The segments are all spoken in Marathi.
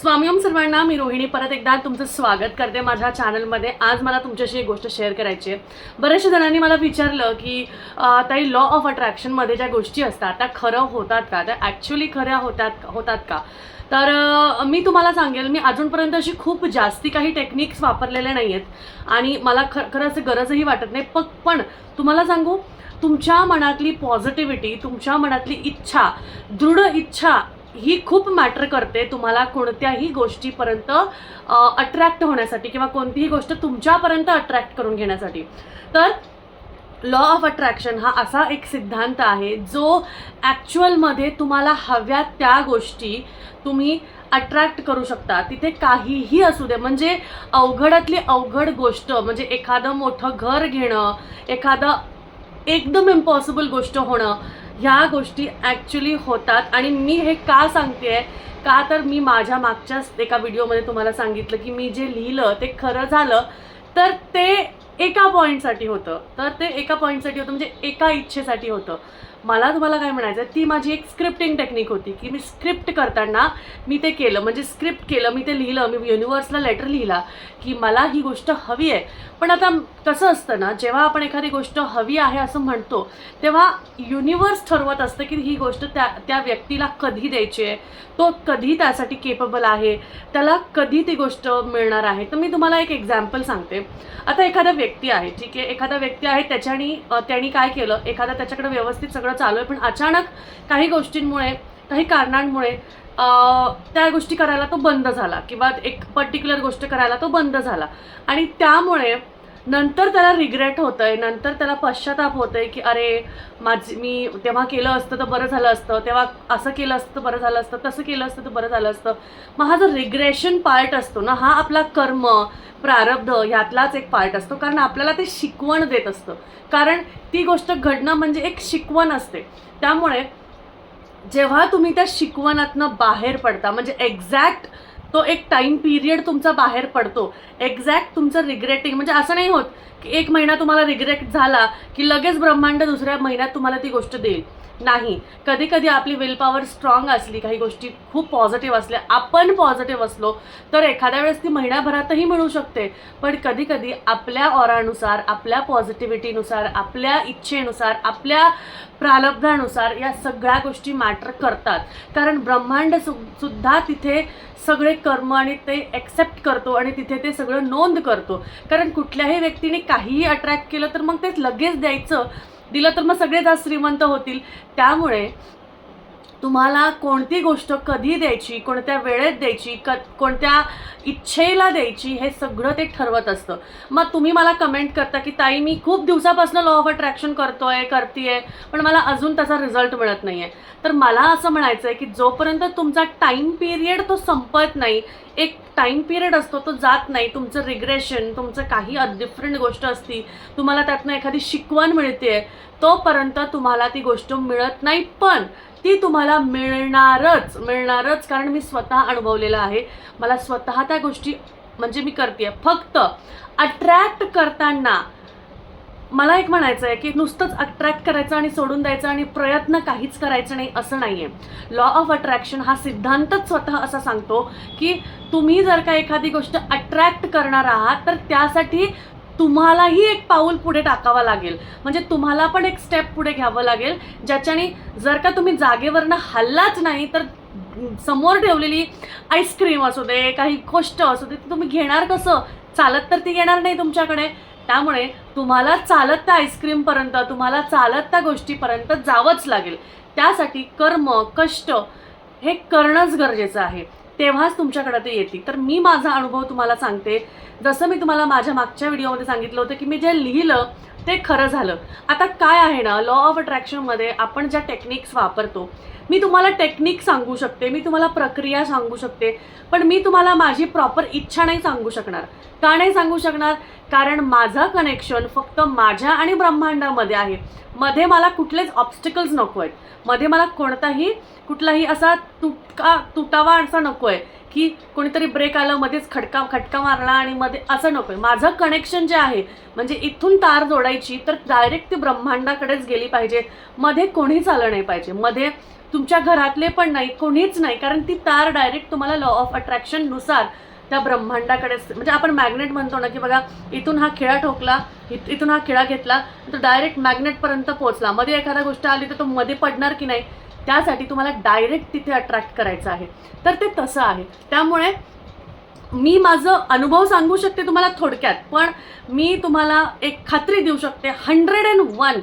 स्वामीम सर्वांना मी रोहिणी. परत एकदा तुमचं स्वागत करते माझ्या चॅनलमध्ये. आज मला तुमच्याशी एक गोष्ट शेअर करायची आहे. बऱ्याचशा जणांनी मला विचारलं की ताई लॉ ऑफ अट्रॅक्शनमध्ये ज्या गोष्टी असतात त्या खरं होतात का? त्या ॲक्च्युली खऱ्या होतात होतात का? तर मी तुम्हाला सांगेल मी अजूनपर्यंत अशी खूप जास्ती काही टेक्निक्स वापरलेल्या नाही आहेत आणि मला ख खरं असं गरजही वाटत नाही. पक पण तुम्हाला सांगू तुमच्या मनातली पॉझिटिव्हिटी तुमच्या मनातली इच्छा दृढ इच्छा ही खूप मॅटर करते तुम्हाला कोणत्याही गोष्टीपर्यंत अट्रॅक्ट होण्यासाठी किंवा कोणतीही गोष्ट तुमच्यापर्यंत अट्रॅक्ट करून घेण्यासाठी. तर लॉ ऑफ अट्रॅक्शन हा असा एक सिद्धांत आहे जो ॲक्च्युअलमध्ये तुम्हाला हव्या त्या गोष्टी तुम्ही अट्रॅक्ट करू शकता. तिथे काहीही असू दे म्हणजे अवघडातली अवघड गोष्ट म्हणजे एखादं मोठं घर घेणं एखादं एकदम इम्पॉसिबल गोष्ट होणं ह्या गोष्टी ॲक्च्युली होतात. आणि मी हे का सांगते का तर मी माझ्या मागच्याच एका व्हिडिओमध्ये तुम्हाला सांगितलं की मी जे लिहिलं ते खरं झालं तर ते एका पॉईंटसाठी होतं. तर ते एका पॉईंटसाठी होतं म्हणजे एका इच्छेसाठी होतं. मला तुम्हाला काय म्हणायचं ती माझी एक स्क्रिप्टिंग टेक्निक होती की मी स्क्रिप्ट करताना मी ते केलं म्हणजे स्क्रिप्ट केलं मी ते लिहिलं मी युनिवर्सला लेटर लिहिला की मला ही गोष्ट हवी आहे. पण आता कसं असतं ना जेव्हा आपण एखादी गोष्ट हवी आहे असं म्हणतो तेव्हा युनिवर्स ठरवत असतं की ही गोष्ट त्या त्या व्यक्तीला कधी द्यायची आहे तो कधी त्यासाठी केपेबल आहे त्याला कधी ती गोष्ट मिळणार आहे. तर मी तुम्हाला एक एक्झाम्पल सांगते. आता एखादा व्यक्ती आहे ठीक आहे? एखादा व्यक्ती आहे त्याच्यानी अ, त्यांनी काय केलं? एखादा त्याच्याकडे व्यवस्थित सगळं चालू आहे. पण अचानक काही गोष्टींमुळे काही कारणांमुळे त्या गोष्टी करायला तो बंद झाला. किंवा एक पर्टिक्युलर गोष्ट करायला तो बंद झाला. आणि त्यामुळे नंतर त्याला रिग्रेट होतं आहे नंतर त्याला पश्चाताप होतं आहे की अरे माझी मी तेव्हा केलं असतं तर बरं झालं असतं तेव्हा असं केलं असतं तर बरं झालं असतं तसं केलं असतं तर बरं झालं असतं. मग हा जो रिग्रेशन पार्ट असतो ना हा आपला कर्म प्रारब्ध ह्यातलाच एक पार्ट असतो. कारण आपल्याला ते शिकवण देत असतं. कारण ती गोष्ट घडणं म्हणजे एक शिकवण असते. त्यामुळे जेव्हा तुम्ही त्या शिकवणातनं बाहेर पडता म्हणजे एक्झॅक्ट तो एक टाइम पिरियड तुमचा बाहेर पडतो. एक्झॅक्ट तुमचं रिग्रेटिंग म्हणजे असं नाही होत की एक महिना तुम्हाला रिग्रेट झाला की लगेच ब्रह्मांड दुसऱ्या महिन्यात तुम्हाला ती गोष्ट देईल. नाही. कधी कधी आपली विल पॉवर स्ट्रॉंग असली काही गोष्टी खूप पॉझिटिव्ह असल्या आपण पॉझिटिव्ह असलो तर एखाद्या वेळेस ती महिन्याभरातही मिळू शकते. पण कधी कधी आपल्या ऑरानुसार आपल्या पॉझिटिव्हिटीनुसार आपल्या इच्छेनुसार आपल्या प्रालब्धानुसार या सगळ्या गोष्टी मॅटर करतात. कारण ब्रह्मांड सु सुद्धा तिथे सगळे कर्म आणि ते ॲक्सेप्ट करतो आणि तिथे ते सगळं नोंद करतो. कारण कुठल्याही व्यक्तीने काहीही अट्रॅक्ट केलं तर मग तेच लगेच द्यायचं. दिलं तर मग सगळेच आज श्रीमंत होतील. त्यामुळे तुम्हाला कोणती गोष्ट कधी द्यायची कोणत्या वेळेत द्यायची क कोणत्या इच्छेला द्यायची हे सगळं ते ठरवत असतं. मग तुम्ही मला कमेंट करता की ताई मी खूप दिवसापासून लॉ ऑफ अट्रॅक्शन करते आहे पण मला अजून त्याचा रिझल्ट मिळत नाही आहे तर मला असं म्हणायचं आहे की जोपर्यंत तुमचा टाईम पिरियड तो संपत नाही एक टाईम पिरियड असतो तो जात नाही तुमचं रिग्रेशन तुमचं काही डिफरंट गोष्ट असती तुम्हाला त्यातनं एखादी शिकवण मिळते तोपर्यंत तुम्हाला ती गोष्ट मिळत नाही. पण ती तुम्हाला मिळणारच मिळणारच कारण मी स्वतः अनुभवलेलं आहे. मला स्वतः त्या गोष्टी म्हणजे मी करते फक्त अट्रॅक्ट करताना मला एक म्हणायचं आहे की नुसतंच अट्रॅक्ट करायचं आणि सोडून द्यायचं आणि प्रयत्न काहीच करायचं नाही असं नाही आहे लॉ ऑफ अट्रॅक्शन हा सिद्धांतच स्वतः असा सांगतो की तुम्ही जर का एखादी गोष्ट अट्रॅक्ट करणार आहात तर त्यासाठी तुम्हालाही एक पाऊल पुढे टाकावं लागेल. म्हणजे तुम्हाला पण एक स्टेप पुढे घ्यावं लागेल. ज्याच्याने जर का तुम्ही जागेवरनं हल्लाच नाही तर समोर ठेवलेली आईस्क्रीम असू दे काही गोष्ट असू दे ती तुम्ही घेणार कसं? चालत तर ती येणार नाही तुमच्याकडे. त्यामुळे तुम्हाला चालत त्या आईस्क्रीमपर्यंत तुम्हाला चालत त्या गोष्टीपर्यंत जावंच लागेल. त्यासाठी कर्म कष्ट हे करणंच गरजेचं आहे. तेव्हाच तुमच्याकडे ते येतील. तर मी माझा अनुभव तुम्हाला सांगते. जसं मी तुम्हाला माझ्या मागच्या व्हिडिओमध्ये सांगितलं होतं की मी जे लिहिलं ते खरं झालं. आता काय आहे ना लॉ ऑफ अट्रॅक्शनमध्ये आपण ज्या टेक्निक्स वापरतो मी तुम्हाला टेक्निक सांगू शकते मी तुम्हाला प्रक्रिया सांगू शकते पण मी तुम्हाला माझी प्रॉपर इच्छा नाही सांगू शकणार. का नाही सांगू शकणार? कारण माझं कनेक्शन फक्त माझ्या आणि ब्रह्मांडामध्ये आहे. मध्ये मला कुठलेच ऑब्स्टिकल्स नको आहेत मध्ये मला कोणताही कुठलाही असा तुटका तुटावा असा नको आहे की कोणीतरी ब्रेक आलं मध्येच खडका खटका मारला आणि मध्ये असं नको आहे. माझं कनेक्शन जे आहे म्हणजे इथून तार जोडायची तर डायरेक्ट ती ब्रह्मांडाकडेच गेली पाहिजे. मध्ये कोणीच आलं नाही पाहिजे. मध्ये तुमच्या घरातले पण नाही कोणीच नाही कारण ती तार डायरेक्ट तुम्हाला लॉ ऑफ अट्रॅक्शननुसार त्या ब्रह्मांडाकडे म्हणजे आपण मॅग्नेट म्हणतो ना की बघा इथून हा खिळा ठोकला इथून हा खिळा घेतला तो डायरेक्ट मॅग्नेटपर्यंत पोहोचला. मध्ये एखादा गोष्ट आली तर तो मध्ये पडणार की नाही? त्यासाठी तुम्हाला डायरेक्ट तिथे अट्रॅक्ट करायचं आहे. तर ते तसं आहे. त्यामुळे मी माझं अनुभव सांगू शकते तुम्हाला थोडक्यात पण मी तुम्हाला एक खात्री देऊ शकते हंड्रेड अँड वन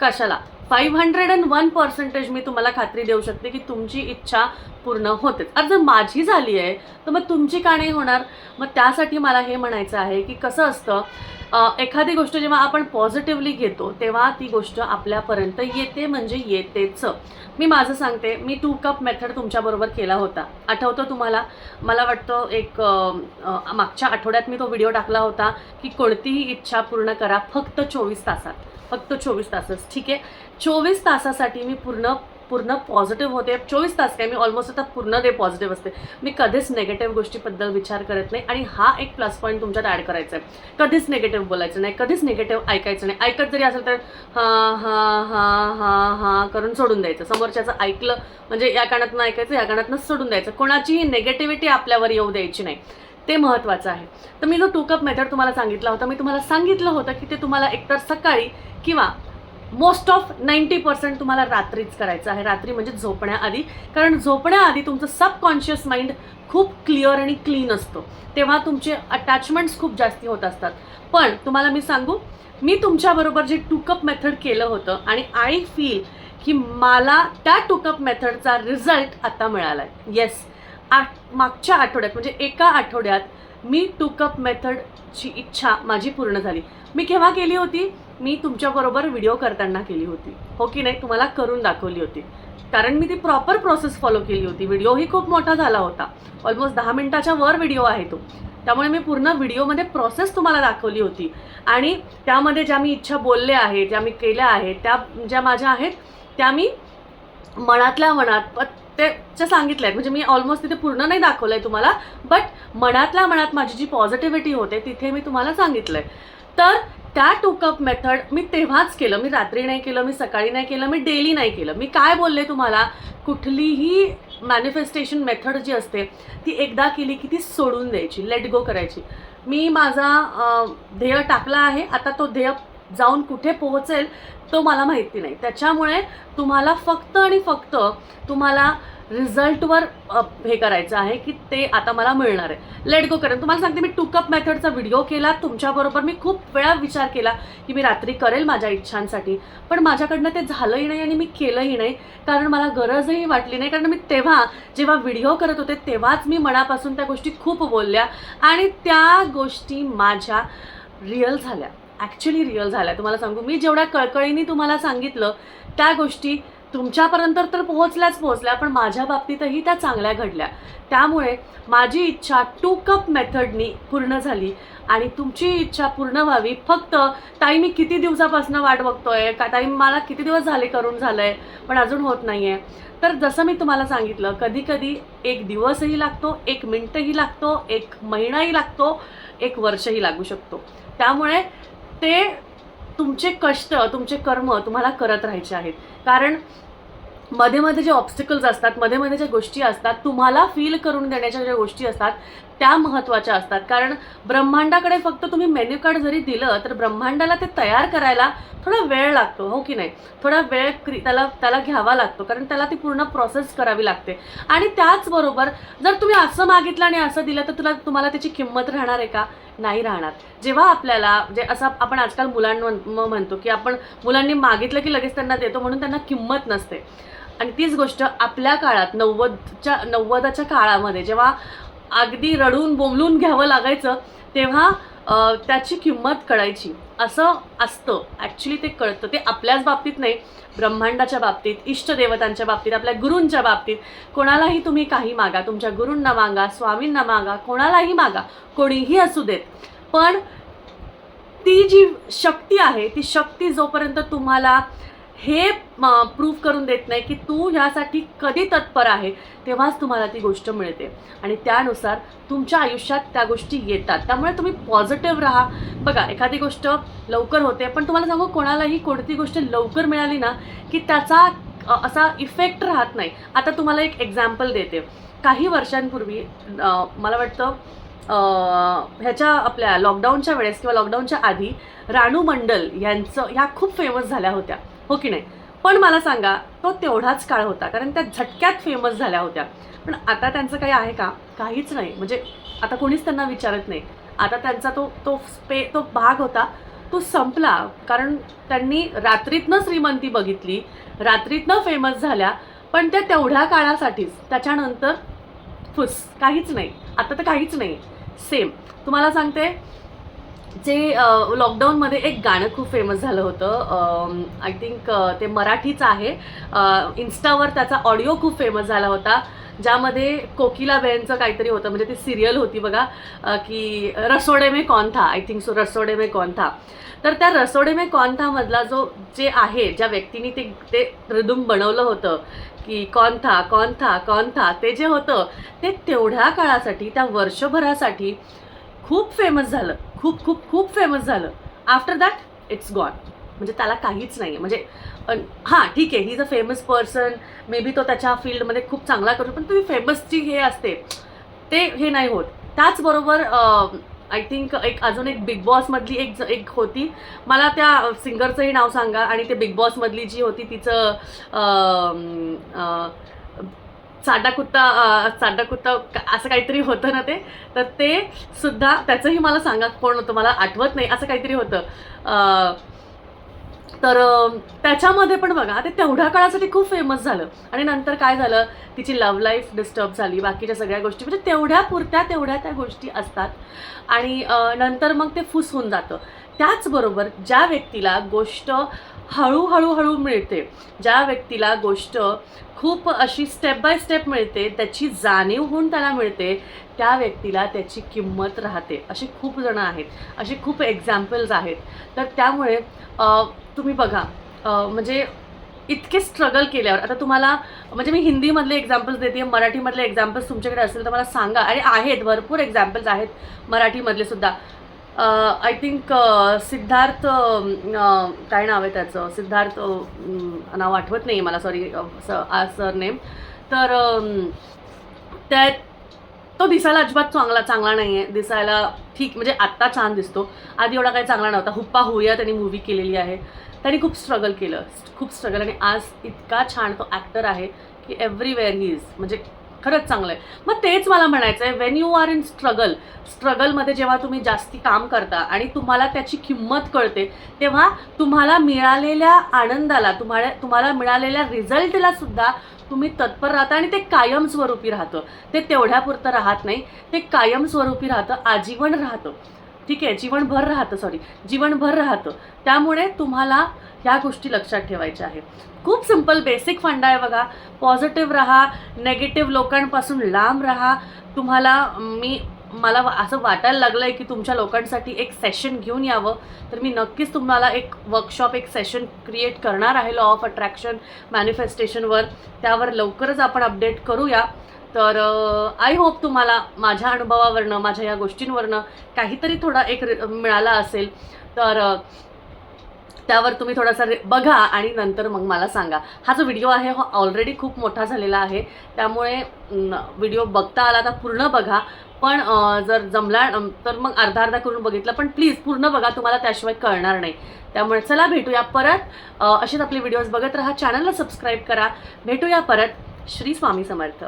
कशाला? Five hundred and one percentage मी तुम्हाला खात्री देऊ शकते की तुमची इच्छा पूर्ण होतेच अरे जर माझी झाली आहे तर मग तुमची का नाही होणार? मग त्यासाठी मला हे म्हणायचं आहे की कसं असतं एखादी गोष्ट जेव्हा आपण पॉझिटिव्हली घेतो तेव्हा ती गोष्ट आपल्यापर्यंत येते म्हणजे येतेच. मी माझं सांगते मी टू कप मेथड तुमच्याबरोबर केला होता. आठवतं तुम्हाला? मला वाटतं एक मागच्या आठवड्यात मी तो व्हिडिओ टाकला होता की कोणतीही इच्छा पूर्ण करा फक्त चोवीस तासात. फक्त चोवीस तासच. ठीक आहे? चोवीस तासासाठी मी पूर्ण पूर्ण पॉझिटिव्ह होते. चोवीस तास काय? मी ऑलमोस्ट आता पूर्ण डे पॉझिटिव्ह असते. मी कधीच नेगेटिव्ह गोष्टीबद्दल विचार करत नाही. आणि हा एक प्लस पॉईंट तुमच्यात ॲड करायचा आहे कधीच नेगेटिव्ह बोलायचं नाही. कधीच नेगेटिव्ह ऐकायचं नाही. ऐकत जरी असेल तर हां हां हां हां हां करून सोडून द्यायचं. समोरच्याचं ऐकलं म्हणजे या कानातनं ऐकायचं या कानातनं सोडून द्यायचं. कोणाचीही नेगेटिव्हिटी आपल्यावर येऊ द्यायची नाही. ते महत्त्वाचं आहे. तर मी जो टू कप मेथड तुम्हाला सांगितला होता मी तुम्हाला सांगितलं होतं की ते तुम्हाला एकतर सकाळी किंवा मोस्ट ऑफ नाईंटी पर्सेंट तुम्हाला रात्रीच करायचं आहे. रात्री म्हणजे झोपण्याआधी. कारण झोपण्याआधी तुमचं सबकॉन्शियस माइंड खूप क्लिअर आणि क्लीन असतो. तेव्हा तुमचे अटॅचमेंट्स खूप जास्ती होत असतात. पण तुम्हाला मी सांगू मी तुमच्याबरोबर जे टुकअप मेथड केलं होतं आणि आय फील की मला त्या टुकअप मेथडचा रिझल्ट आता मिळाला आहे येस आठ मागच्या आठवड्यात म्हणजे एका आठवड्यात मी टुकअप मेथडची इच्छा माझी पूर्ण झाली. मी केव्हा केली होती? मी तुमच्याबरोबर व्हिडिओ करताना केली होती. हो की नाही? तुम्हाला करून दाखवली होती. कारण मी ती प्रॉपर प्रोसेस फॉलो केली होती. व्हिडिओही खूप मोठा झाला होता. ऑलमोस्ट दहा मिनटाच्या वर व्हिडिओ आहे तो. त्यामुळे मी पूर्ण व्हिडिओमध्ये प्रोसेस तुम्हाला दाखवली होती. आणि त्यामध्ये ज्या मी इच्छा बोलले आहे ज्या मी केल्या आहेत त्या ज्या माझ्या आहेत त्या मी मनातल्या मनात त्याच्या सांगितल्या आहेत. म्हणजे मी ऑलमोस्ट तिथे पूर्ण नाही दाखवलं आहे तुम्हाला बट मनातल्या मनात माझी जी पॉझिटिव्हिटी होते तिथे मी तुम्हाला सांगितलं आहे तर त्या टू कप मेथड मी तेव्हाच केलं. मी रात्री नाही केलं मी सकाळी नाही केलं मी डेली नाही केलं. मी काय बोलले तुम्हाला? कुठलीही मॅनिफेस्टेशन मेथड जी असते ती एकदा केली की ती सोडून द्यायची लेट गो करायची. मी माझा ध्येय टाकला आहे. आता तो ध्येय जाऊन कुठे पोहोचेल तो मला माहिती नाही. त्याच्यामुळे तुम्हाला फक्त आणि फक्त तुम्हाला रिझल्टवर हे करायचं आहे की ते आता मला मिळणार आहे. लेट गो करेन. तुम्हाला सांगते मी टुकअप मेथडचा व्हिडिओ केला. तुमच्याबरोबर मी खूप वेळा विचार केला की मी रात्री करेल माझ्या इच्छांसाठी. पण माझ्याकडनं ते झालंही नाही आणि मी केलंही नाही. कारण मला गरजही वाटली नाही. कारण मी तेव्हा जेव्हा व्हिडिओ करत होते तेव्हाच मी मनापासून त्या गोष्टी खूप बोलल्या. आणि त्या गोष्टी माझ्या रिअल झाल्या. ॲक्च्युली रिअल झाल्या. तुम्हाला सांगू मी जेवढ्या कळकळीने तुम्हाला सांगितलं त्या गोष्टी तुमच्यापर्यंत तर पोहोचल्याच पोहोचल्या पण माझ्या बाबतीतही त्या चांगल्या घडल्या. त्यामुळे माझी इच्छा टू कप मेथडनी पूर्ण झाली आणि तुमची इच्छा पूर्ण व्हावी. फक्त ताई मी किती दिवसापासून वाट बघतोय? का ताई मला किती दिवस झाले करून झालंय? पण अजून होत नाही आहे तर जसं मी तुम्हाला सांगितलं कधीकधी एक दिवसही लागतो एक मिनटंही लागतो एक महिनाही लागतो एक वर्षही लागू शकतो. त्यामुळे ते तुमचे कष्ट तुमचे कर्म तुम्हाला करत राहायचे आहेत. कारण मध्ये मध्ये जे ऑब्स्टिकल्स असतात मध्ये मध्ये ज्या गोष्टी असतात तुम्हाला फील करून देण्याच्या ज्या गोष्टी असतात त्या महत्त्वाच्या असतात. कारण ब्रह्मांडाकडे फक्त तुम्ही मेन्यू कार्ड जरी दिलं तर ब्रह्मांडाला ते तयार करायला थोडा वेळ लागतो हो की नाही? थोडा वेळ क्रि त्याला त्याला घ्यावा लागतो कारण त्याला ती पूर्ण प्रोसेस करावी लागते. आणि त्याचबरोबर जर तुम्ही असं मागितलं आणि असं दिलं तर तुला तुम्हाला त्याची किंमत राहणार आहे का? नाही राहणार. जेव्हा आपल्याला जे असं आपण आजकाल मुलांना म्हणतो की आपण मुलांनी मागितलं की लगेच त्यांना देतो म्हणून त्यांना किंमत नसते. आणि तीच गोष्ट आपल्या काळात नव्वदच्या नव्वदाच्या काळामध्ये जेव्हा अगदी रडून बोंबलून घ्यावं लागायचं तेव्हा त्याची किंमत कळायची. असं असतं. ॲक्च्युली ते कळतं. ते आपल्याच बाबतीत नाही. ब्रह्मांडाच्या बाबतीत इष्टदेवतांच्या बाबतीत आपल्या गुरूंच्या बाबतीत. कोणालाही तुम्ही काही मागा तुमच्या गुरूंना मागा स्वामींना मागा कोणालाही मागा कोणीही असू देत. पण ती जी शक्ती आहे ती शक्ती जोपर्यंत तुम्हाला हे प्रूफ करून देत नाही की तू ह्यासाठी कधी तत्पर आहे. तेव्हाच तुम्हाला ती गोष्ट मिळते. आणि त्यानुसार तुमच्या आयुष्यात त्या गोष्टी येतात. त्यामुळे तुम्ही पॉझिटिव्ह राहा. बघा एखादी गोष्ट लवकर होते पण तुम्हाला सांगू कोणालाही कोणती गोष्ट लवकर मिळाली ना की त्याचा असा इफेक्ट राहत नाही. आता तुम्हाला एक एक्झाम्पल देते. काही वर्षांपूर्वी मला वाटतं ह्याच्या आपल्या लॉकडाऊनच्या वेळेस किंवा लॉकडाऊनच्या आधी रानू मंडल यांचं ह्या खूप फेमस झाल्या होत्या. हो की नाही? पण मला सांगा तो तेवढाच काळ होता कारण त्या झटक्यात फेमस झाल्या होत्या. पण आता त्यांचं काही आहे का? काहीच नाही. म्हणजे आता कोणीच त्यांना विचारत नाही. आता त्यांचा तो तो स्पे तो भाग होता तो संपला. कारण त्यांनी रात्रीतनं श्रीमंती बघितली रात्रीतनं फेमस झाल्या पण त्या तेवढ्या काळासाठीच त्याच्यानंतर फुस काहीच नाही. आता तर काहीच नाही. सेम तुम्हाला सांगते जे लॉकडाऊनमध्ये एक गाणं खूप फेमस झालं होतं. आय थिंक ते मराठीच आहे. इन्स्टावर त्याचा ऑडिओ खूप फेमस झाला होता ज्यामध्ये कोकिलाबेनचं काहीतरी होतं. म्हणजे ती सिरियल होती बघा की रसोडे में कौन था? आय थिंक सो रसोडे में कौन था? तर त्या रसोडे में कौन थामधला जो जे आहे ज्या व्यक्तीने ते ते रिदुम बनवलं होतं की कौन था कौन था कौन था ते जे होतं ते तेवढ्या काळासाठी त्या वर्षभरासाठी खूप फेमस झालं. खूप खूप खूप फेमस झालं. आफ्टर दॅट इट्स गॉन म्हणजे त्याला काहीच नाही आहे म्हणजे हां ठीक आहे he is a famous person may be तो त्याच्या फील्डमध्ये खूप चांगला करतो पण तुम्ही फेमसची हे असते. ते हे नाही होत. त्याचबरोबर आय थिंक एक अजून एक बिग बॉसमधली एक एक होती. मला त्या सिंगरचंही नाव सांगा. आणि ते बिग बॉसमधली जी होती तिचं अं, चाडा कुत्ता अं, चाडा कुत्ता असं काहीतरी होतं ना ते? तर ते सुद्धा त्याचंही मला सांगा कोण होतं मला आठवत नाही असं काहीतरी होतं. तर त्याच्यामध्ये पण बघा ते तेवढ्या काळासाठी खूप फेमस झालं. आणि नंतर काय झालं? तिची लव्ह लाईफ डिस्टर्ब झाली बाकीच्या सगळ्या गोष्टी. म्हणजे तेवढ्या पुरत्या तेवढ्या त्या गोष्टी असतात. आणि नंतर मग ते फुस होऊन जातं. त्याचबरोबर ज्या व्यक्तीला गोष्ट हळूहळू हळू मिळते. ज्या व्यक्तीला गोष्ट खूप अशी स्टेप बाय स्टेप मिळते त्याची जाणीव होऊन त्याला मिळते त्या व्यक्तीला त्याची किंमत राहते. असे खूप जणं आहेत. असे खूप एक्झाम्पल्स आहेत. तर त्यामुळे तुम्ही बघा म्हणजे इतके स्ट्रगल केल्यावर आता तुम्हाला म्हणजे मी हिंदीमधले एक्झाम्पल्स देते मराठीमधले एक्झाम्पल्स तुमच्याकडे असेल तर मला सांगा. आणि आहेत भरपूर एक्झाम्पल्स आहेत मराठीमधले सुद्धा. आय थिंक सिद्धार्थ काय नाव आहे त्याचं? सिद्धार्थ नाव आठवत नाही मला सॉरी सर नेम. तर त्या तो दिसायला अजिबात चांगला चांगला नाही आहे दिसायला ठीक म्हणजे आत्ता छान दिसतो. आधी एवढा काही चांगला नव्हता. हुप्पा हुया त्यांनी मूवी केलेली आहे. त्यांनी खूप स्ट्रगल केलं. खूप स्ट्रगल आणि आज इतका छान तो ॲक्टर आहे की एव्हरीवेअर ही इज म्हणजे खरंच चांगलं आहे. मग तेच मला म्हणायचं आहे when you are in struggle स्ट्रगलमध्ये जेव्हा तुम्ही जास्ती काम करता आणि तुम्हाला त्याची किंमत कळते तेव्हा तुम्हाला मिळालेल्या आनंदाला तुम्हाला तुम्हाला मिळालेल्या रिझल्टला सुद्धा तुम्ही तत्पर राहता आणि ते कायमस्वरूपी राहतं. ते तेवढ्यापुरतं राहत नाही. ते कायमस्वरूपी राहतं आजीवन राहतं. ठीक आहे? जीवनभर राहतं सॉरी जीवनभर राहतं. त्यामुळे तुम्हाला ह्या गोष्टी लक्षात ठेवायच्या आहे खूप सिंपल बेसिक फंडा आहे बघा. पॉझिटिव्ह राहा नेगेटिव्ह लोकांपासून लांब राहा. तुम्हाला मी मला वा- असं वाटायला लागलं आहे की तुमच्या लोकांसाठी एक सेशन घेऊन यावं. तर मी नक्कीच तुम्हाला एक वर्कशॉप एक सेशन क्रिएट करणार आहे लॉ ऑफ अट्रॅक्शन मॅनिफेस्टेशनवर त्यावर लवकरच आपण अपडेट करूया. तर आय होप तुम्हाला माझ्या अनुभवावरनं माझ्या या गोष्टींवरनं काहीतरी थोडा एक मिळाला असेल. तर त्यावर तुम्ही थोडासा रे बघा आणि नंतर मग मला सांगा. हा जो व्हिडिओ आहे हा ऑलरेडी खूप मोठा झालेला आहे. त्यामुळे व्हिडिओ बघता आला तर पूर्ण बघा. पण जर जमला तर मग अर्धा अर्धा करून बघितलं. पण प्लीज पूर्ण बघा. तुम्हाला त्याशिवाय कळणार नाही. त्यामुळे चला भेटूया परत. असेच आपले व्हिडिओज बघत राहा. चॅनलला सबस्क्राईब करा. भेटूया परत. श्री स्वामी समर्थ.